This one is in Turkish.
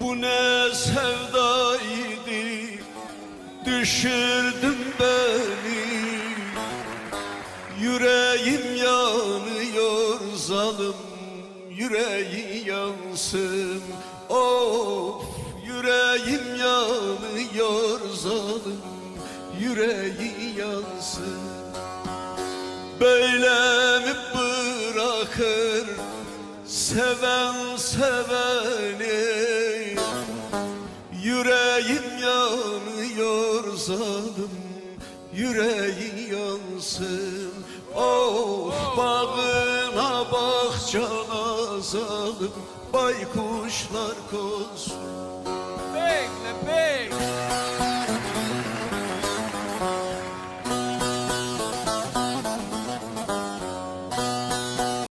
Bu ne sevdaydı Düşürdün beni. Yüreğim yanıyor zalim Yüreği yansın. Of yüreğim yanıyor zalim Yüreği yansın. Böyle mi bırakır seven seveni Yüreğim yanıyor zalim Yüreği yansın Of bağına bahçana zalim Baykuşlar konsun.